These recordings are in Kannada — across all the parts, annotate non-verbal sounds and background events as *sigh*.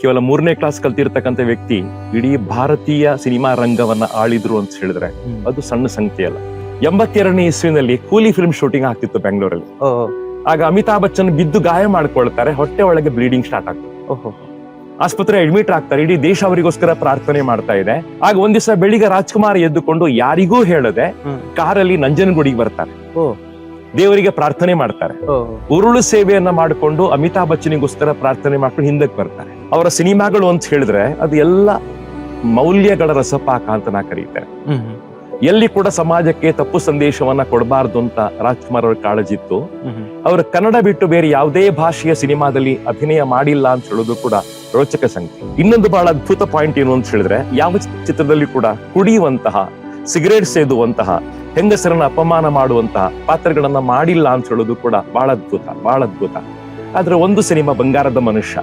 ಕೇವಲ ಮೂರನೇ ಕ್ಲಾಸ್ ಕಲ್ತಿರ್ತಕ್ಕಂಥ ವ್ಯಕ್ತಿ ಇಡೀ ಭಾರತೀಯ ಸಿನಿಮಾ ರಂಗವನ್ನ ಆಳಿದ್ರು ಅಂತ ಹೇಳಿದ್ರೆ ಅದು ಸಣ್ಣ ಸಂಖ್ಯೆ ಅಲ್ಲ. ಎಂಬತ್ತೆರಡನೇ ಇಸ್ವಿನಲ್ಲಿ ಕೂಲಿ ಫಿಲ್ಮ್ ಶೂಟಿಂಗ್ ಆಗ್ತಿತ್ತು ಬೆಂಗಳೂರಲ್ಲಿ. ಆಗ ಅಮಿತಾಬ್ ಬಚ್ಚನ್ ಬಿದ್ದು ಗಾಯ ಮಾಡ್ಕೊಳ್ತಾರೆ ಹೊಟ್ಟೆ ಒಳಗೆ ಬ್ಲೀಡಿಂಗ್ ಸ್ಟಾರ್ಟ್ ಆಗ್ತದೆ. ಆಸ್ಪತ್ರೆ ಅಡ್ಮಿಟ್ ಆಗ್ತಾರೆ ಇಡೀ ದೇಶ ಅವರಿಗೋಸ್ಕರ ಪ್ರಾರ್ಥನೆ ಮಾಡ್ತಾ ಇದೆ. ಆಗ ಒಂದ್ ದಿವಸ ಬೆಳಿಗ್ಗೆ ರಾಜ್ಕುಮಾರ್ ಎದ್ದುಕೊಂಡು ಯಾರಿಗೂ ಹೇಳದೆ ಕಾರಲ್ಲಿ ನಂಜನಗೂಡಿಗೆ ಬರ್ತಾರೆ. ದೇವರಿಗೆ ಪ್ರಾರ್ಥನೆ ಮಾಡ್ತಾರೆ. ಉರುಳು ಸೇವೆಯನ್ನ ಮಾಡಿಕೊಂಡು ಅಮಿತಾಬ್ ಬಚ್ಚನಿಗೋಸ್ಕರ ಪ್ರಾರ್ಥನೆ ಮಾಡ್ಕೊಂಡು ಹಿಂದಕ್ಕೆ ಬರ್ತಾರೆ. ಅವರ ಸಿನಿಮಾಗಳು ಅಂತ ಹೇಳಿದ್ರೆ ಅದು ಎಲ್ಲ ಮೌಲ್ಯಗಳ ರಸಪಾಕ ಅಂತ ನಾ ಕರೀತಾರೆ ಹ್ಮ್ ಎಲ್ಲಿ ಕೂಡ ಸಮಾಜಕ್ಕೆ ತಪ್ಪು ಸಂದೇಶವನ್ನ ಕೊಡಬಾರ್ದು ಅಂತ ರಾಜ್ಕುಮಾರ್ ಅವ್ರ ಕಾಳಜಿ ಇತ್ತು ಹ್ಮ್. ಅವರು ಕನ್ನಡ ಬಿಟ್ಟು ಬೇರೆ ಯಾವುದೇ ಭಾಷೆಯ ಸಿನಿಮಾದಲ್ಲಿ ಅಭಿನಯ ಮಾಡಿಲ್ಲ ಅಂತ ಹೇಳೋದು ಕೂಡ ರೋಚಕ ಸಂಖ್ಯೆ ಇನ್ನೊಂದು ಬಹಳ ಅದ್ಭುತ ಪಾಯಿಂಟ್ ಏನು ಅಂತ ಹೇಳಿದ್ರೆ ಯಾವ ಚಿತ್ರದಲ್ಲಿ ಕೂಡ ಕುಡಿಯುವಂತಹ ಸಿಗರೇಟ್ ಸೇದುವಂತಹ ಹೆಂಗಸರನ್ನ ಅಪಮಾನ ಮಾಡುವಂತಹ ಪಾತ್ರಗಳನ್ನ ಮಾಡಿಲ್ಲ ಅಂತ ಹೇಳೋದು ಕೂಡ ಬಹಳ ಅದ್ಭುತ ಬಹಳ ಅದ್ಭುತ. ಆದ್ರೆ ಒಂದು ಸಿನಿಮಾ ಬಂಗಾರದ ಮನುಷ್ಯ.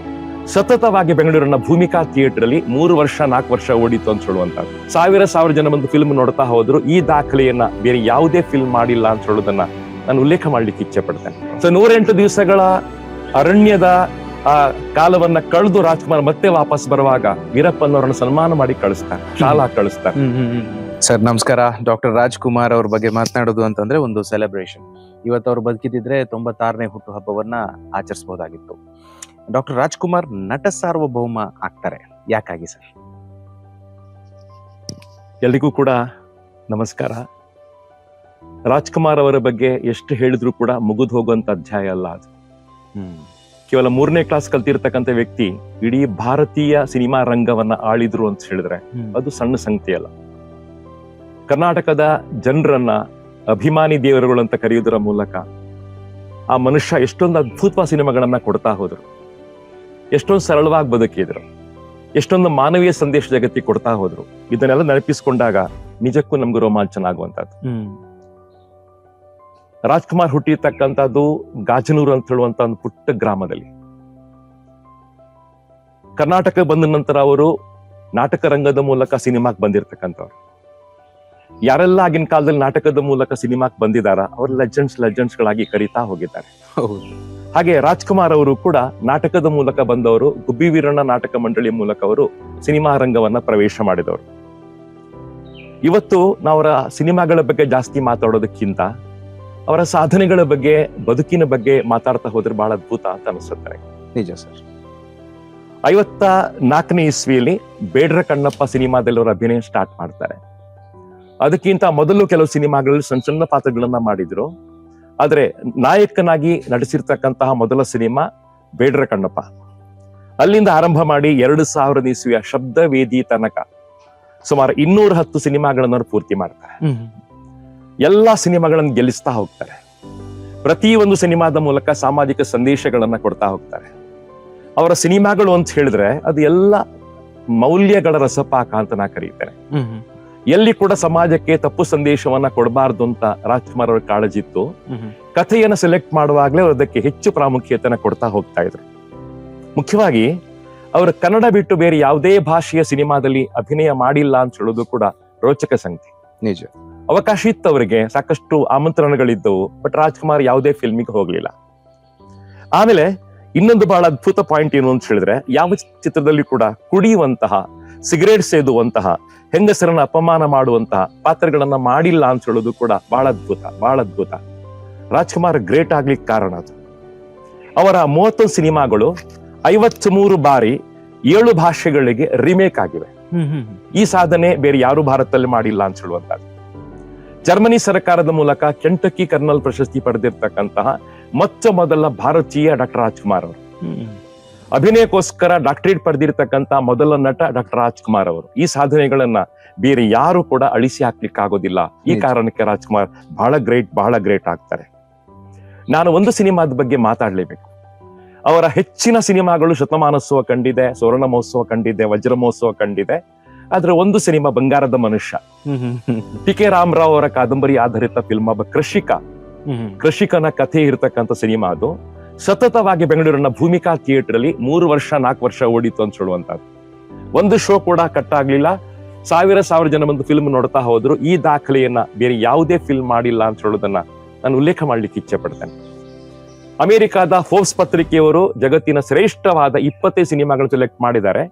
ಸತತವಾಗಿ ಬೆಂಗಳೂರಿನ ಭೂಮಿಕಾ ಥಿಯೇಟರ್ ಅಲ್ಲಿ ಮೂರು ವರ್ಷ ನಾಲ್ಕು ವರ್ಷ ಓಡಿತು ಅಂತ ಹೇಳುವಂತ ಸಾವಿರ ಸಾವಿರ ಜನ ಬಂದು ಫಿಲ್ಮ್ ನೋಡ್ತಾ ಹೋದ್ರು. ಈ ದಾಖಲೆಯನ್ನ ಬೇರೆ ಯಾವುದೇ ಫಿಲ್ಮ್ ಮಾಡಿಲ್ಲ ಅಂತ ಹೇಳೋದನ್ನ ನಾನು ಉಲ್ಲೇಖ ಮಾಡ್ಲಿಕ್ಕೆ ಇಚ್ಛೆ ಪಡ್ತೇನೆ. ಸೊ ನೂರೆಂಟು ದಿವಸಗಳ ಅರಣ್ಯದ ಆ ಕಾಲವನ್ನ ಕಳೆದು ರಾಜ್ಕುಮಾರ್ ಮತ್ತೆ ವಾಪಸ್ ಬರುವಾಗ ವೀರಪ್ಪನವರನ್ನ ಸನ್ಮಾನ ಮಾಡಿ ಕಳಿಸ್ತಾರೆ. ಶಾಲಾ ಕಳಿಸ್ತಾರೆ. ಸರ್ ನಮಸ್ಕಾರ. ಡಾಕ್ಟರ್ ರಾಜ್ಕುಮಾರ್ ಅವ್ರ ಬಗ್ಗೆ ಮಾತನಾಡೋದು ಅಂತಂದ್ರೆ ಒಂದು ಸೆಲೆಬ್ರೇಷನ್ ಇವತ್ತು ಅವ್ರು ಬದುಕಿದ್ರೆ ತೊಂಬತ್ತಾರನೇ ಹುಟ್ಟು ಹಬ್ಬವನ್ನ ಆಚರಿಸಬಹುದಾಗಿತ್ತು ಡಾಕ್ಟರ್ ರಾಜ್ಕುಮಾರ್ ನಟ ಸಾರ್ವಭೌಮ ಆಗ್ತಾರೆ. ಯಾಕಾಗಿ ಸರ್? ಎಲ್ರಿಗೂ ಕೂಡ ನಮಸ್ಕಾರ. ರಾಜ್ಕುಮಾರ್ ಅವರ ಬಗ್ಗೆ ಎಷ್ಟು ಹೇಳಿದ್ರು ಕೂಡ ಮುಗಿದು ಹೋಗುವಂತ ಅಧ್ಯಾಯ ಅಲ್ಲ ಅದು. ಕೇವಲ ಮೂರನೇ ಕ್ಲಾಸ್ ಕಲ್ತಿರ್ತಕ್ಕಂಥ ವ್ಯಕ್ತಿ ಇಡೀ ಭಾರತೀಯ ಸಿನಿಮಾ ರಂಗವನ್ನ ಆಳಿದ್ರು ಅಂತ ಹೇಳಿದ್ರೆ ಅದು ಸಣ್ಣ ಸಂಗತಿ ಅಲ್ಲ. ಕರ್ನಾಟಕದ ಜನರನ್ನ ಅಭಿಮಾನಿ ದೇವರುಗಳು ಅಂತ ಕರೆಯುವುದರ ಮೂಲಕ ಆ ಮನುಷ್ಯ ಎಷ್ಟೊಂದು ಅದ್ಭುತ ಸಿನಿಮಾಗಳನ್ನ ಕೊಡ್ತಾ ಹೋದ್ರು. ಎಷ್ಟೊಂದು ಸರಳವಾಗಿ ಬದುಕಿದ್ರು ಎಷ್ಟೊಂದು ಮಾನವೀಯ ಸಂದೇಶ ಜಗತ್ತಿಗೆ ಕೊಡ್ತಾ ಹೋದ್ರು. ಇದನ್ನೆಲ್ಲ ನೆನಪಿಸ್ಕೊಂಡಾಗ ನಿಜಕ್ಕೂ ನಮ್ಗೆ ರೋಮಾಂಚನ ಆಗುವಂತದ್ದು ರಾಜ್ಕುಮಾರ್ ಹುಟ್ಟಿರ್ತಕ್ಕಂಥದ್ದು ಗಾಜನೂರು ಅಂತ ಹೇಳುವಂತ ಒಂದು ಪುಟ್ಟ ಗ್ರಾಮದಲ್ಲಿ. ಕರ್ನಾಟಕ ಬಂದ ನಂತರ ಅವರು ನಾಟಕ ರಂಗದ ಮೂಲಕ ಸಿನಿಮಾಕ್ ಬಂದಿರತಕ್ಕಂಥವ್ರು. ಯಾರೆಲ್ಲ ಆಗಿನ ಕಾಲದಲ್ಲಿ ನಾಟಕದ ಮೂಲಕ ಸಿನಿಮಾಕ್ ಬಂದಿದಾರ ಅವ್ರ ಲೆಜೆಂಡ್ಸ್ ಲೆಜೆಂಡ್ಸ್ ಗಳಾಗಿ ಕರೀತಾ ಹೋಗಿದ್ದಾರೆ. ಹೌದು. ಹಾಗೆ ರಾಜ್ಕುಮಾರ್ ಅವರು ಕೂಡ ನಾಟಕದ ಮೂಲಕ ಬಂದವರು ಗುಬ್ಬಿ ವೀರಣ್ಣ ನಾಟಕ ಮಂಡಳಿ ಮೂಲಕ ಅವರು ಸಿನಿಮಾ ರಂಗವನ್ನ ಪ್ರವೇಶ ಮಾಡಿದವರು. ಇವತ್ತು ನಾವರ ಸಿನಿಮಾಗಳ ಬಗ್ಗೆ ಜಾಸ್ತಿ ಮಾತಾಡೋದಕ್ಕಿಂತ ಅವರ ಸಾಧನೆಗಳ ಬಗ್ಗೆ ಬದುಕಿನ ಬಗ್ಗೆ ಮಾತಾಡ್ತಾ ಹೋದ್ರೆ ಬಹಳ ಅದ್ಭುತ ಅಂತ ಅನಿಸುತ್ತೆ. ನಿಜ ಸರ್. ಐವತ್ತ ನಾಲ್ಕನೇ ಇಸ್ವಿಯಲ್ಲಿ ಬೇಡ್ರ ಕಣ್ಣಪ್ಪ ಸಿನಿಮಾದಲ್ಲಿ ಅವರು ಅಭಿನಯ ಸ್ಟಾರ್ಟ್ ಮಾಡ್ತಾರೆ. ಅದಕ್ಕಿಂತ ಮೊದಲು ಕೆಲವು ಸಿನಿಮಾಗಳಲ್ಲಿ ಸಣ್ಣ ಸಣ್ಣ ಪಾತ್ರಗಳನ್ನ ಮಾಡಿದ್ರು. ಆದ್ರೆ ನಾಯಕನಾಗಿ ನಟಿಸಿರ್ತಕ್ಕಂತಹ ಮೊದಲ ಸಿನಿಮಾ ಬೇಡ್ರ ಕಣ್ಣಪ್ಪ. ಅಲ್ಲಿಂದ ಆರಂಭ ಮಾಡಿ ಎರಡು ಸಾವಿರದ ಇಸ್ವಿಯ ಶಬ್ದ ವೇದಿ ತನಕ ಸುಮಾರು ಇನ್ನೂರ ಹತ್ತು ಸಿನಿಮಾಗಳನ್ನು ಅವ್ರು ಪೂರ್ತಿ ಮಾಡ್ತಾರೆ. ಎಲ್ಲಾ ಸಿನಿಮಾಗಳನ್ನು ಗೆಲ್ಲಿಸ್ತಾ ಹೋಗ್ತಾರೆ. ಪ್ರತಿ ಒಂದು ಸಿನಿಮಾದ ಮೂಲಕ ಸಾಮಾಜಿಕ ಸಂದೇಶಗಳನ್ನ ಕೊಡ್ತಾ ಹೋಗ್ತಾರೆ. ಅವರ ಸಿನಿಮಾಗಳು ಅಂತ ಹೇಳಿದ್ರೆ ಅದು ಎಲ್ಲ ಮೌಲ್ಯಗಳ ರಸಪಾಕ ಅಂತ ನಾ ಕರೀತೇನೆ. ಎಲ್ಲಿ ಕೂಡ ಸಮಾಜಕ್ಕೆ ತಪ್ಪು ಸಂದೇಶವನ್ನ ಕೊಡಬಾರ್ದು ಅಂತ ರಾಜ್ಕುಮಾರ್ ಅವರ ಕಾಳಜಿ ಇತ್ತು. ಕಥೆಯನ್ನು ಸೆಲೆಕ್ಟ್ ಮಾಡುವಾಗಲೇ ಅವರು ಅದಕ್ಕೆ ಹೆಚ್ಚು ಪ್ರಾಮುಖ್ಯತೆಯನ್ನು ಕೊಡ್ತಾ ಹೋಗ್ತಾ ಇದ್ರು. ಮುಖ್ಯವಾಗಿ ಅವರು ಕನ್ನಡ ಬಿಟ್ಟು ಬೇರೆ ಯಾವುದೇ ಭಾಷೆಯ ಸಿನಿಮಾದಲ್ಲಿ ಅಭಿನಯ ಮಾಡಿಲ್ಲ ಅಂತ ಹೇಳೋದು ಕೂಡ ರೋಚಕ ಸಂಗತಿ. ನಿಜ. ಅವಕಾಶ ಇತ್ತು ಅವರಿಗೆ ಸಾಕಷ್ಟು ಆಮಂತ್ರಣಗಳಿದ್ದವು ಬಟ್ ರಾಜ್ಕುಮಾರ್ ಯಾವುದೇ ಫಿಲ್ಮಿಗೆ ಹೋಗ್ಲಿಲ್ಲ. ಆಮೇಲೆ ಇನ್ನೊಂದು ಬಹಳ ಅದ್ಭುತ ಪಾಯಿಂಟ್ ಏನು ಅಂತ ಹೇಳಿದ್ರೆ ಯಾವ ಚಿತ್ರದಲ್ಲಿ ಕೂಡ ಕುಡಿಯುವಂತಹ ಸಿಗರೇಟ್ ಸೇದುವಂತಹ ಹೆಂಗಸರನ್ನ ಅಪಮಾನ ಮಾಡುವಂತಹ ಪಾತ್ರಗಳನ್ನ ಮಾಡಿಲ್ಲ ಅಂತ ಹೇಳೋದು ಕೂಡ ಬಹಳ ಅದ್ಭುತ ಬಹಳ ಅದ್ಭುತ. ರಾಜ್ಕುಮಾರ್ ಗ್ರೇಟ್ ಆಗ್ಲಿಕ್ಕೆ ಕಾರಣ ಅದು. ಅವರ ಮೂವತ್ತೊಂದು ಸಿನಿಮಾಗಳು ಐವತ್ತ್ ಮೂರು ಬಾರಿ ಏಳು ಭಾಷೆಗಳಿಗೆ ರಿಮೇಕ್ ಆಗಿವೆ. ಈ ಸಾಧನೆ ಬೇರೆ ಯಾರು ಭಾರತದಲ್ಲಿ ಮಾಡಿಲ್ಲ ಅಂತ ಹೇಳುವಂತದ್ದು ಜರ್ಮನಿ ಸರ್ಕಾರದ ಮೂಲಕ ಕೆಂಟಕ್ಕಿ ಕರ್ನಲ್ ಪ್ರಶಸ್ತಿ ಪಡೆದಿರ್ತಕ್ಕಂತಹ ಮೊತ್ತ ಮೊದಲ ಭಾರತೀಯ ಡಾಕ್ಟರ್ ರಾಜ್ಕುಮಾರ್ ಅವರು. ಅಭಿನಯಕ್ಕೋಸ್ಕರ ಡಾಕ್ಟರೇಟ್ ಪಡೆದಿರತಕ್ಕಂಥ ಮೊದಲ ನಟ ಡಾಕ್ಟರ್ ರಾಜ್ಕುಮಾರ್ ಅವರು. ಈ ಸಾಧನೆಗಳನ್ನ ಬೇರೆ ಯಾರು ಕೂಡ ಅಳಿಸಿ ಹಾಕ್ಲಿಕ್ಕೆ ಆಗೋದಿಲ್ಲ ಈ ಕಾರಣಕ್ಕೆ ರಾಜ್ಕುಮಾರ್ ಬಹಳ ಗ್ರೇಟ್ ಬಹಳ ಗ್ರೇಟ್ ಆಗ್ತಾರೆ. ನಾನು ಒಂದು ಸಿನಿಮಾದ ಬಗ್ಗೆ ಮಾತಾಡಲೇಬೇಕು. ಅವರ ಹೆಚ್ಚಿನ ಸಿನಿಮಾಗಳು ಶತಮಾನೋತ್ಸವ ಕಂಡಿದೆ ಸುವರ್ಣ ಮಹೋತ್ಸವ ಕಂಡಿದೆ ವಜ್ರ ಮಹೋತ್ಸವ ಕಂಡಿದೆ. ಆದ್ರೆ ಒಂದು ಸಿನಿಮಾ ಬಂಗಾರದ ಮನುಷ್ಯ. ಟಿ ಕೆ ರಾಮರಾವ್ ಅವರ ಕಾದಂಬರಿ ಆಧಾರಿತ ಫಿಲ್ಮ್ ಒಬ್ಬ ಕೃಷಿಕ. ಕೃಷಿಕನ ಕಥೆ ಇರತಕ್ಕಂಥ ಸಿನಿಮಾ ಅದು. ಸತತವಾಗಿ ಬೆಂಗಳೂರಿನ ಭೂಮಿಕಾ ಥಿಯೇಟರ್ ಅಲ್ಲಿ ಮೂರು ವರ್ಷ, ನಾಲ್ಕು ವರ್ಷ ಓಡಿತು ಅಂತ ಹೇಳುವಂತದ್ದು ಒಂದು ಶೋ ಕೂಡ ಕಟ್ ಆಗ್ಲಿಲ್ಲ. ಸಾವಿರ ಸಾವಿರ ಜನ ಬಂದು ಫಿಲ್ಮ್ ನೋಡ್ತಾ ಹೋದ್ರು. ಈ ದಾಖಲೆಯನ್ನ ಬೇರೆ ಯಾವುದೇ ಫಿಲ್ಮ್ ಮಾಡಿಲ್ಲ ಅಂತ ಹೇಳೋದನ್ನ ನಾನು ಉಲ್ಲೇಖ ಮಾಡ್ಲಿಕ್ಕೆ ಇಚ್ಛೆ ಪಡ್ತೇನೆ. ಅಮೆರಿಕಾದ ಫೋರ್ಸ್ ಪತ್ರಿಕೆಯವರು ಜಗತ್ತಿನ ಶ್ರೇಷ್ಠವಾದ ಇಪ್ಪತ್ತೈದು ಸಿನಿಮಾಗಳನ್ನು ಸೆಲೆಕ್ಟ್ ಮಾಡಿದ್ದಾರೆ.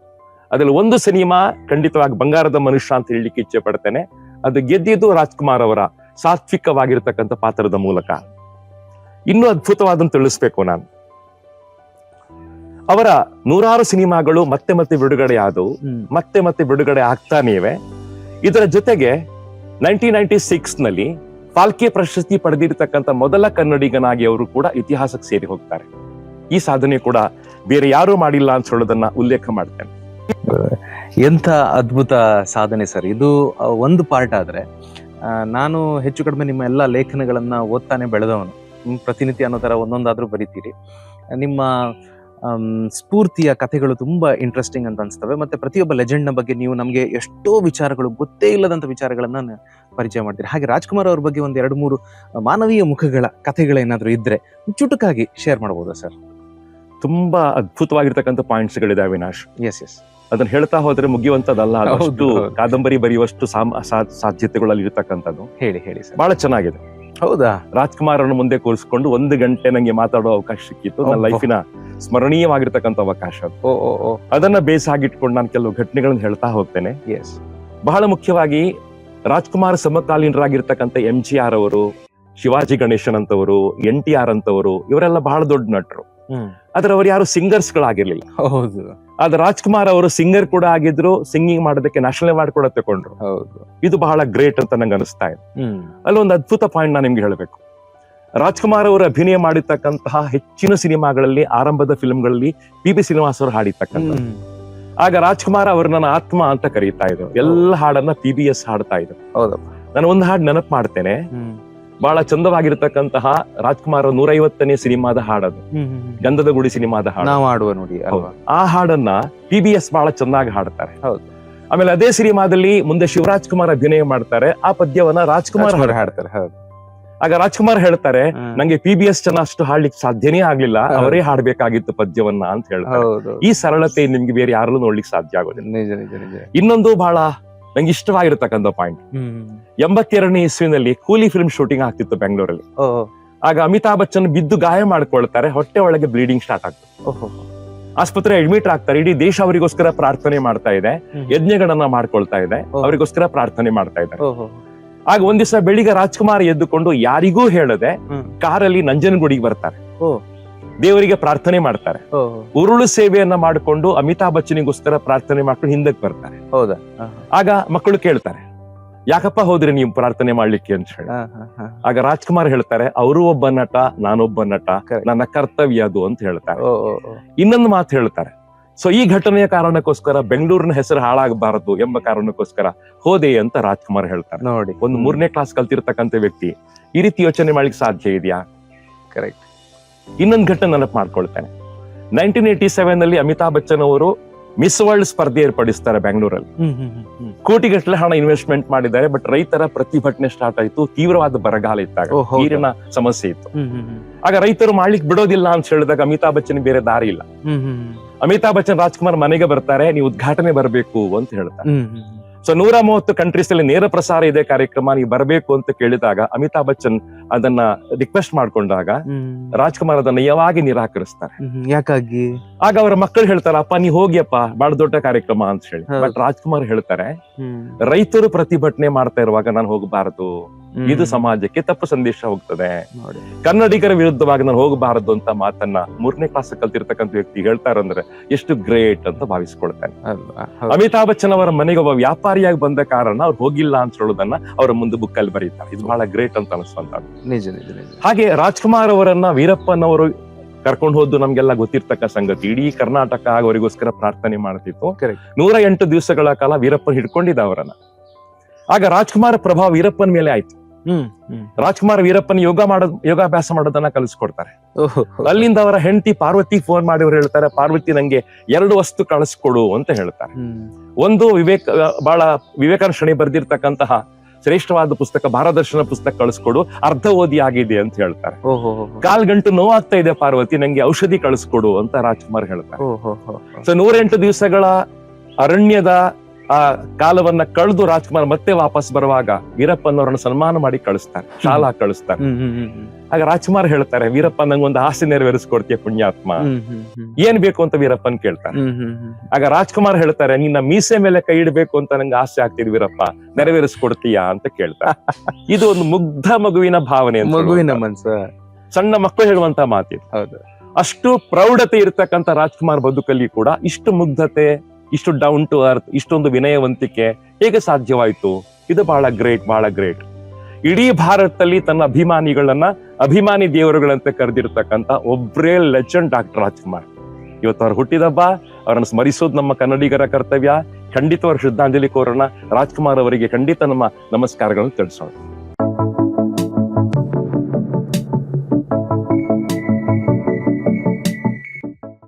ಅದ್ರಲ್ಲಿ ಒಂದು ಸಿನಿಮಾ ಖಂಡಿತವಾಗಿ ಬಂಗಾರದ ಮನುಷ್ಯ ಅಂತ ಹೇಳಲಿಕ್ಕೆ ಇಚ್ಛೆ ಪಡ್ತೇನೆ. ಅದು ಗೆದ್ದಿದ್ದು ರಾಜ್ಕುಮಾರ್ ಅವರ ಸಾತ್ವಿಕವಾಗಿರ್ತಕ್ಕಂಥ ಪಾತ್ರದ ಮೂಲಕ. ಇನ್ನೂ ಅದ್ಭುತವಾದಂತ ತಿಳಿಸ್ಬೇಕು ನಾನು. ಅವರ ನೂರಾರು ಸಿನಿಮಾಗಳು ಮತ್ತೆ ಮತ್ತೆ ಬಿಡುಗಡೆ ಆದವು ಮತ್ತೆ ಮತ್ತೆ ಬಿಡುಗಡೆ ಆಗ್ತಾನೆ ಇವೆ ಇದರ ಜೊತೆಗೆ ನೈನ್ಟೀನ್ ನೈನ್ಟಿ ಸಿಕ್ಸ್ನಲ್ಲಿ ಫಾಲ್ಕೆ ಪ್ರಶಸ್ತಿ ಪಡೆದಿರತಕ್ಕಂಥ ಮೊದಲ ಕನ್ನಡಿಗನಾಗಿ ಅವರು ಕೂಡ ಇತಿಹಾಸಕ್ಕೆ ಸೇರಿ ಹೋಗ್ತಾರೆ. ಈ ಸಾಧನೆ ಕೂಡ ಬೇರೆ ಯಾರು ಮಾಡಿಲ್ಲ ಅಂತ ಹೇಳೋದನ್ನ ಉಲ್ಲೇಖ ಮಾಡ್ತೇನೆ. ಎಂಥ ಅದ್ಭುತ ಸಾಧನೆ ಸರ್. ಇದು ಒಂದು ಪಾರ್ಟ್ ಆದ್ರೆ ನಾನು ಹೆಚ್ಚು ಕಡಿಮೆ ನಿಮ್ಮ ಎಲ್ಲ ಲೇಖನಗಳನ್ನ ಓದ್ತಾನೆ ಬೆಳೆದವನು. ಪ್ರತಿನಿತ್ಯ ಅನ್ನೋ ಥರ ಒಂದೊಂದಾದರೂ ಬರಿತೀರಿ. ನಿಮ್ಮ ಸ್ಫೂರ್ತಿಯ ಕಥೆಗಳು ತುಂಬ ಇಂಟ್ರೆಸ್ಟಿಂಗ್ ಅಂತ ಅನಿಸ್ತವೆ. ಮತ್ತು ಪ್ರತಿಯೊಬ್ಬ ಲೆಜೆಂಡ್ನ ಬಗ್ಗೆ ನೀವು ನಮಗೆ ಎಷ್ಟೋ ವಿಚಾರಗಳು ಗೊತ್ತೇ ಇಲ್ಲದಂಥ ವಿಚಾರಗಳನ್ನು ಪರಿಚಯ ಮಾಡ್ತೀರಿ. ಹಾಗೆ ರಾಜ್ಕುಮಾರ್ ಅವ್ರ ಬಗ್ಗೆ ಒಂದು ಎರಡು ಮೂರು ಮಾನವೀಯ ಮುಖಗಳ ಕಥೆಗಳೇನಾದರೂ ಇದ್ದರೆ ಚುಟುಕಾಗಿ ಶೇರ್ ಮಾಡ್ಬೋದಾ ಸರ್ ತುಂಬ ಅದ್ಭುತವಾಗಿರ್ತಕ್ಕಂಥ ಪಾಯಿಂಟ್ಸ್ಗಳಿದೆ ಅವಿನಾಶ್ ವಿನಾಶ್. ಎಸ್ ಎಸ್ ಅದನ್ನ ಹೇಳ್ತಾ ಹೋದ್ರೆ ಮುಗಿಯುವಂತದಲ್ಲ ಕಾದಂಬರಿ ಬರೆಯುವಷ್ಟು ಸಾಧ್ಯತೆಗಳಲ್ಲಿ ಇರತಕ್ಕಂಥದ್ದು. ಹೇಳಿ ಹೇಳಿ ಸರ್ ಬಹಳ ಚೆನ್ನಾಗಿದೆ. ಹೌದಾ? ರಾಜ್ಕುಮಾರ್ ಅನ್ನು ಮುಂದೆ ಕೂರಿಸ್ಕೊಂಡು ಒಂದು ಗಂಟೆ ನಂಗೆ ಮಾತಾಡೋ ಅವಕಾಶ ಸಿಕ್ಕಿತ್ತು. ನನ್ನ ಲೈಫಿನ ಸ್ಮರಣೀಯವಾಗಿರ್ತಕ್ಕಂಥ ಅವಕಾಶ ಅದನ್ನ ಬೇಸ್ ಆಗಿಟ್ಕೊಂಡು ನಾನು ಕೆಲವು ಘಟನೆಗಳನ್ನು ಹೇಳ್ತಾ ಹೋಗ್ತೇನೆ. ಎಸ್ ಬಹಳ ಮುಖ್ಯವಾಗಿ ರಾಜ್ಕುಮಾರ್ ಸಮಕಾಲೀನರಾಗಿರ್ತಕ್ಕಂಥ ಎಂ ಜಿ ಆರ್ ಅವರು ಶಿವಾಜಿ ಗಣೇಶನ್ ಅಂತವರು ಎನ್ ಟಿ ಆರ್ ಅಂತವರು ಇವರೆಲ್ಲ ಬಹಳ ದೊಡ್ಡ ನಟರು. ಆದ್ರೆ ಅವರು ಯಾರು ಸಿಂಗರ್ಸ್ ಗಳಾಗಿರ್ಲಿಲ್ಲ. ಹೌದು. ಆದ್ರೆ ರಾಜ್ಕುಮಾರ್ ಅವರು ಸಿಂಗರ್ ಕೂಡ ಆಗಿದ್ರು ಸಿಂಗಿಂಗ್ ಮಾಡೋದಕ್ಕೆ ನ್ಯಾಷನಲ್ ಅವಾರ್ಡ್ ಕೂಡ ತಗೊಂಡ್ರು. ಹೌದು. ಇದು ಬಹಳ ಗ್ರೇಟ್ ಅಂತ ನಂಗೆ ಅನಿಸ್ತಾ ಇದೆ. ಅಲ್ಲಿ ಒಂದು ಅದ್ಭುತ ಪಾಯಿಂಟ್ ನಾನು ನಿಮ್ಗೆ ಹೇಳಬೇಕು. ರಾಜ್ಕುಮಾರ್ ಅವರು ಅಭಿನಯ ಮಾಡಿರ್ತಕ್ಕಂತಹ ಹೆಚ್ಚಿನ ಸಿನಿಮಾಗಳಲ್ಲಿ ಆರಂಭದ ಫಿಲ್ಮ್ಗಳಲ್ಲಿ ಪಿ ಬಿ ಶ್ರೀನಿವಾಸ್ ಅವರು ಹಾಡಿರ್ತಕ್ಕಂಥ. ಆಗ ರಾಜ್ಕುಮಾರ್ ಅವರು ನನ್ನ ಆತ್ಮ ಅಂತ ಕರೀತಾ ಇದ್ರು. ಎಲ್ಲ ಹಾಡನ್ನ ಪಿ ಬಿ ಎಸ್ ಹಾಡ್ತಾ ಇದ್ರು. ನಾನು ಒಂದು ಹಾಡು ನೆನಪು ಮಾಡ್ತೇನೆ. ಬಹಳ ಚಂದವಾಗಿರ್ತಕ್ಕಂತಹ ರಾಜ್ಕುಮಾರ್ ನೂರೈವತ್ತನೇ ಸಿನಿಮಾದ ಹಾಡದು. ಗಂಧದ ಗುಡಿ ಸಿನಿಮಾದ ಹಾಡು. ನಾವು ಆಡುವ ನೋಡಿ ಆ ಹಾಡನ್ನ ಪಿ ಬಿ ಎಸ್ ಬಹಳ ಚೆನ್ನಾಗಿ ಹಾಡ್ತಾರೆ. ಆಮೇಲೆ ಅದೇ ಸಿನಿಮಾದಲ್ಲಿ ಮುಂದೆ ಶಿವರಾಜ್ ಕುಮಾರ್ ಅಭಿನಯ ಮಾಡ್ತಾರೆ ಆ ಪದ್ಯವನ್ನ ರಾಜ್ಕುಮಾರ್ ಹಾಡ್ತಾರೆ. ಆಗ ರಾಜ್ಕುಮಾರ್ ಹೇಳ್ತಾರೆ. ನಂಗೆ ಪಿ ಬಿ ಎಸ್ ಜನ ಅಷ್ಟು ಹಾಡ್ಲಿಕ್ಕೆ ಸಾಧ್ಯನೇ ಆಗ್ಲಿಲ್ಲ ಅವರೇ ಹಾಡ್ಬೇಕಾಗಿತ್ತು ಪದ್ಯವನ್ನ ಅಂತ ಹೇಳ್ತಾರೆ. ಹೌದು ಈ ಸರಳತೆ ನಿಮ್ಗೆ ಬೇರೆ ಯಾರಲ್ಲೂ ನೋಡ್ಲಿಕ್ಕೆ ಸಾಧ್ಯ ಆಗೋದಿಲ್ಲ. ಇನ್ನೊಂದು ಬಹಳ ನಂಗೆ ಇಷ್ಟವಾಗಿರ್ತಕ್ಕಂಥ ಪಾಯಿಂಟ್ ಎಂಬತ್ತೆರಡನೇ ಇಸ್ವಿನಲ್ಲಿ ಕೂಲಿ ಫಿಲ್ಮ್ ಶೂಟಿಂಗ್ ಆಗ್ತಿತ್ತು ಬೆಂಗಳೂರಲ್ಲಿ. ಆಗ ಅಮಿತಾಬ್ ಬಚ್ಚನ್ ಬಿದ್ದು ಗಾಯ ಮಾಡ್ಕೊಳ್ತಾರೆ ಹೊಟ್ಟೆ ಒಳಗೆ ಬ್ಲೀಡಿಂಗ್ ಸ್ಟಾರ್ಟ್ ಆಗ್ತದೆ ಆಸ್ಪತ್ರೆ ಅಡ್ಮಿಟ್ ಆಗ್ತಾರೆ ಇಡೀ ದೇಶ ಅವರಿಗೋಸ್ಕರ ಪ್ರಾರ್ಥನೆ ಮಾಡ್ತಾ ಇದೆ ಯಜ್ಞಗಳನ್ನ ಮಾಡ್ಕೊಳ್ತಾ ಇದೆ. ಅವರಿಗೋಸ್ಕರ ಪ್ರಾರ್ಥನೆ ಮಾಡ್ತಾ ಇದ್ದಾರೆ. ಓಹೋ. ಆಗ ಒಂದ್ ದಿವಸ ಬೆಳಿಗ್ಗೆ ರಾಜ್ಕುಮಾರ್ ಎದ್ದುಕೊಂಡು ಯಾರಿಗೂ ಹೇಳದೆ ಕಾರಲ್ಲಿ ನಂಜನಗುಡಿಗೆ ಬರ್ತಾರೆ. ದೇವರಿಗೆ ಪ್ರಾರ್ಥನೆ ಮಾಡ್ತಾರೆ. ಉರುಳು ಸೇವೆಯನ್ನ ಮಾಡಿಕೊಂಡು ಅಮಿತಾಬ್ ಬಚ್ಚನಿಗೋಸ್ಕರ ಪ್ರಾರ್ಥನೆ ಮಾಡ್ಕೊಂಡು ಹಿಂದಕ್ಕೆ ಬರ್ತಾರೆ. ಹೌದಾ? ಆಗ ಮಕ್ಕಳು ಕೇಳ್ತಾರೆ ಯಾಕಪ್ಪ ಹೋದ್ರಿ ನೀವು ಪ್ರಾರ್ಥನೆ ಮಾಡ್ಲಿಕ್ಕೆ ಅಂತ ಹೇಳಿ. ಆಗ ರಾಜ್ಕುಮಾರ್ ಹೇಳ್ತಾರೆ ಅವರು ಒಬ್ಬ ನಟ ನಾನೊಬ್ಬ ನಟ ನನ್ನ ಕರ್ತವ್ಯ ಅದು ಅಂತ ಹೇಳ್ತಾರೆ. ಇನ್ನೊಂದು ಮಾತು ಹೇಳ್ತಾರೆ ಸೊ ಈ ಘಟನೆಯ ಕಾರಣಕ್ಕೋಸ್ಕರ ಬೆಂಗಳೂರಿನ ಹೆಸರು ಹಾಳಾಗಬಾರದು ಎಂಬ ಕಾರಣಕ್ಕೋಸ್ಕರ ಹೋದೆ ಅಂತ ರಾಜ್ಕುಮಾರ್ ಹೇಳ್ತಾರೆ. ನೋಡಿ. ಒಂದು ಮೂರನೇ ಕ್ಲಾಸ್ ಕಲ್ತಿರ್ತಕ್ಕಂಥ ವ್ಯಕ್ತಿ ಈ ರೀತಿ ಯೋಚನೆ ಮಾಡ್ಲಿಕ್ಕೆ ಸಾಧ್ಯ ಇದೆಯಾ? ಕರೆಕ್ಟ್ ಇನ್ನೊಂದು ಘಟನೆ ನೆನಪು ಮಾಡ್ಕೊಳ್ತೇನೆ. ನೈನ್ಟೀನ್ ಏಟಿ ಸೆವೆನ್ ಅಲ್ಲಿ ಅಮಿತಾಬ್ ಬಚ್ಚನ್ ಅವರು ಮಿಸ್ ವರ್ಲ್ಡ್ ಸ್ಪರ್ಧೆ ಏರ್ಪಡಿಸ್ತಾರೆ ಬೆಂಗಳೂರಲ್ಲಿ ಕೋಟಿಗಟ್ಟಲೆ ಹಣ ಇನ್ವೆಸ್ಟ್ಮೆಂಟ್ ಮಾಡಿದ್ದಾರೆ ಬಟ್ ರೈತರ ಪ್ರತಿಭಟನೆ ಸ್ಟಾರ್ಟ್ ಆಯ್ತು ತೀವ್ರವಾದ ಬರಗಾಲ ಇದ್ದಾಗ ನೀರಿನ ಸಮಸ್ಯೆ ಇತ್ತು. ಆಗ ರೈತರು ಮಾಡ್ಲಿಕ್ಕೆ ಬಿಡೋದಿಲ್ಲ ಅಂತ ಹೇಳಿದಾಗ ಅಮಿತಾಬ್ ಬಚ್ಚನ್ ಬೇರೆ ದಾರಿ ಇಲ್ಲ. ಅಮಿತಾಬ್ ಬಚ್ಚನ್ ರಾಜ್ಕುಮಾರ್ ಮನೆಗೆ ಬರ್ತಾರೆ ನೀವು ಉದ್ಘಾಟನೆ ಬರಬೇಕು ಅಂತ ಹೇಳ್ತಾರೆ. ಸೊ ನೂರ ಮೂವತ್ತು ಕಂಟ್ರೀಸ್ ಅಲ್ಲಿ ನೇರ ಪ್ರಸಾರ ಇದೆ ಕಾರ್ಯಕ್ರಮ ನೀವು ಬರಬೇಕು ಅಂತ ಕೇಳಿದಾಗ ಅಮಿತಾಬ್ ಬಚ್ಚನ್ ಅದನ್ನ ರಿಕ್ವೆಸ್ಟ್ ಮಾಡ್ಕೊಂಡಾಗ. ರಾಜ್ಕುಮಾರ್ ಅದನ್ನ ಯಾವಾಗಿ ನಿರಾಕರಿಸ್ತಾರೆ. ಯಾಕಾಗಿ ಆಗ ಅವರ ಮಕ್ಕಳು ಹೇಳ್ತಾರೆ ಅಪ್ಪ ನೀ ಹೋಗಿಯಪ್ಪ ಬಹಳ ದೊಡ್ಡ ಕಾರ್ಯಕ್ರಮ ಅಂತ ಹೇಳಿ. ಬಟ್ ರಾಜ್ಕುಮಾರ್ ಹೇಳ್ತಾರೆ ರೈತರು ಪ್ರತಿಭಟನೆ ಮಾಡ್ತಾ ಇರುವಾಗ ನಾನು ಹೋಗಬಾರದು. ಇದು ಸಮಾಜಕ್ಕೆ ತಪ್ಪು ಸಂದೇಶ ಹೋಗ್ತದೆ. ನೋಡಿ. ಕನ್ನಡಿಗರ ವಿರುದ್ಧವಾಗಿ ನಾನು ಹೋಗಬಾರದು ಅಂತ ಮಾತನ್ನ ಮೂರನೇ ಕ್ಲಾಸ್ ಕಲ್ತಿರ್ತಕ್ಕಂಥ ವ್ಯಕ್ತಿ ಹೇಳ್ತಾರಂದ್ರೆ ಎಷ್ಟು ಗ್ರೇಟ್ ಅಂತ ಭಾವಿಸ್ಕೊಳ್ತಾನೆ. ಅಲ್ವಾ? ಅಮಿತಾಬ್ ಬಚ್ಚನ್ ಅವರ ಮನೆಗೆ ಒಬ್ಬ ವ್ಯಾಪಾರಿಯಾಗಿ ಬಂದ ಕಾರಣ ಅವ್ರು ಹೋಗಿಲ್ಲ ಅಂತ ಹೇಳೋದನ್ನ ಅವರ ಮುಂದೆ ಬುಕ್ ಅಲ್ಲಿ ಬರೀತಾರೆ. ಇದು ಬಹಳ ಗ್ರೇಟ್ ಅಂತ ಅನಿಸುವಂತ ನಿಜ ಹಾಗೆ ರಾಜ್ಕುಮಾರ್ ಅವರನ್ನ ವೀರಪ್ಪನವರು ಕರ್ಕೊಂಡು ಹೋದ್ದು ನಮ್ಗೆಲ್ಲ ಗೊತ್ತಿರ್ತಕ್ಕ ಸಂಗತಿ. ಇಡೀ ಕರ್ನಾಟಕ ಅವರಿಗೋಸ್ಕರ ಪ್ರಾರ್ಥನೆ ಮಾಡ್ತಿತ್ತು. ನೂರ ಎಂಟು ದಿವಸಗಳ ಕಾಲ ವೀರಪ್ಪನ್ ಹಿಡ್ಕೊಂಡಿದ್ದ ಅವರನ್ನ. ಆಗ ರಾಜ್ಕುಮಾರ್ ಪ್ರಭಾವ ವೀರಪ್ಪನ ಮೇಲೆ ಆಯ್ತು. ರಾಜ್ಕುಮಾರ್ ವೀರಪ್ಪನ್ ಯೋಗ ಮಾಡೋದ್ ಯೋಗಾಭ್ಯಾಸ ಮಾಡೋದನ್ನ ಕಲಿಸ್ಕೊಡ್ತಾರೆ. ಅಲ್ಲಿಂದ ಅವರ ಹೆಂಡತಿ ಪಾರ್ವತಿ ಫೋನ್ ಮಾಡಿ ಅವ್ರು ಹೇಳ್ತಾರೆ ಪಾರ್ವತಿ ನಂಗೆ ಎರಡು ವಸ್ತು ಕಳಿಸ್ಕೊಡು ಅಂತ ಹೇಳ್ತಾರೆ. ಒಂದು ವಿವೇಕ ಬಹಳ ವಿವೇಕಾನಂದ ಶ್ರೇಣಿ ಬರೆದಿರ್ತಕ್ಕಂತಹ ಶ್ರೇಷ್ಠವಾದ ಪುಸ್ತಕ ಭಾರದರ್ಶನ ಪುಸ್ತಕ ಕಳಿಸ್ಕೊಡು ಅರ್ಧ ಓದಿ ಆಗಿದೆ ಅಂತ ಹೇಳ್ತಾರೆ. ಕಾಲ್ ಗಂಟು ನೋವಾಗ್ತಾ ಇದೆ ಪಾರ್ವತಿ ನಂಗೆ ಔಷಧಿ ಕಳಿಸ್ಕೊಡು ಅಂತ ರಾಜ್ಕುಮಾರ್ ಹೇಳ್ತಾರೆ. ಸೊ ನೂರೆಂಟು ದಿವಸಗಳ ಅರಣ್ಯದ ಆ ಕಾಲವನ್ನ ಕಳೆದು ರಾಜ್ಕುಮಾರ್ ಮತ್ತೆ ವಾಪಸ್ ಬರುವಾಗ ವೀರಪ್ಪನವರನ್ನ ಸನ್ಮಾನ ಮಾಡಿ ಕಳಿಸ್ತಾರೆ ಶಾಲಾ ಕಳಿಸ್ತಾರೆ. ಆಗ ರಾಜ್ಕುಮಾರ್ ಹೇಳ್ತಾರೆ ವೀರಪ್ಪ ನಂಗೊಂದು ಆಸೆ ನೆರವೇರಿಸ್ಕೊಡ್ತೀಯ ಪುಣ್ಯಾತ್ಮ. ಏನ್ ಬೇಕು ಅಂತ ವೀರಪ್ಪನ್ ಕೇಳ್ತಾರೆ. ಆಗ ರಾಜ್ಕುಮಾರ್ ಹೇಳ್ತಾರೆ ನಿನ್ನ ಮೀಸೆ ಮೇಲೆ ಕೈ ಇಡಬೇಕು ಅಂತ ನಂಗೆ ಆಸೆ ಆಗ್ತಿದ್ ವೀರಪ್ಪ ನೆರವೇರಿಸ್ಕೊಡ್ತೀಯಾ ಅಂತ ಕೇಳ್ತಾರೆ. *laughs* ಇದು ಒಂದು ಮುಗ್ಧ ಮಗುವಿನ ಭಾವನೆ ಅಂತ ಮಗುವಿನ ಮನ್ಸ ಸಣ್ಣ ಮಕ್ಕಳು ಹೇಳುವಂತ ಮಾತಿದೆ ಹೌದು. ಅಷ್ಟು ಪ್ರೌಢತೆ ಇರ್ತಕ್ಕಂಥ ರಾಜ್ಕುಮಾರ್ ಬದುಕಲ್ಲಿ ಕೂಡ ಇಷ್ಟು ಮುಗ್ಧತೆ ಇಷ್ಟು ಡೌನ್ ಟು ಅರ್ತ್ ಇಷ್ಟೊಂದು ವಿನಯವಂತಿಕೆ ಹೇಗೆ ಸಾಧ್ಯವಾಯ್ತು? ಇದು ಬಹಳ ಗ್ರೇಟ್ ಬಹಳ ಗ್ರೇಟ್ ಇಡೀ ಭಾರತದಲ್ಲಿ ತನ್ನ ಅಭಿಮಾನಿಗಳನ್ನ ಅಭಿಮಾನಿ ದೇವರುಗಳಂತೆ ಕರೆದಿರ್ತಕ್ಕಂಥ ಒಬ್ರೇ ಲೆಜೆಂಡ್ ಡಾಕ್ಟರ್ ರಾಜ್ಕುಮಾರ್. ಇವತ್ತು ಅವ್ರು ಹುಟ್ಟಿದಬ್ಬ, ಅವರನ್ನು ಸ್ಮರಿಸೋದು ನಮ್ಮ ಕನ್ನಡಿಗರ ಕರ್ತವ್ಯ. ಖಂಡಿತ ಶ್ರದ್ಧಾಂಜಲಿ ಕೋರೋಣ ರಾಜ್ಕುಮಾರ್ ಅವರಿಗೆ ಖಂಡಿತ ನಮ್ಮ ನಮಸ್ಕಾರಗಳನ್ನು ತಿಳಿಸೋಣ.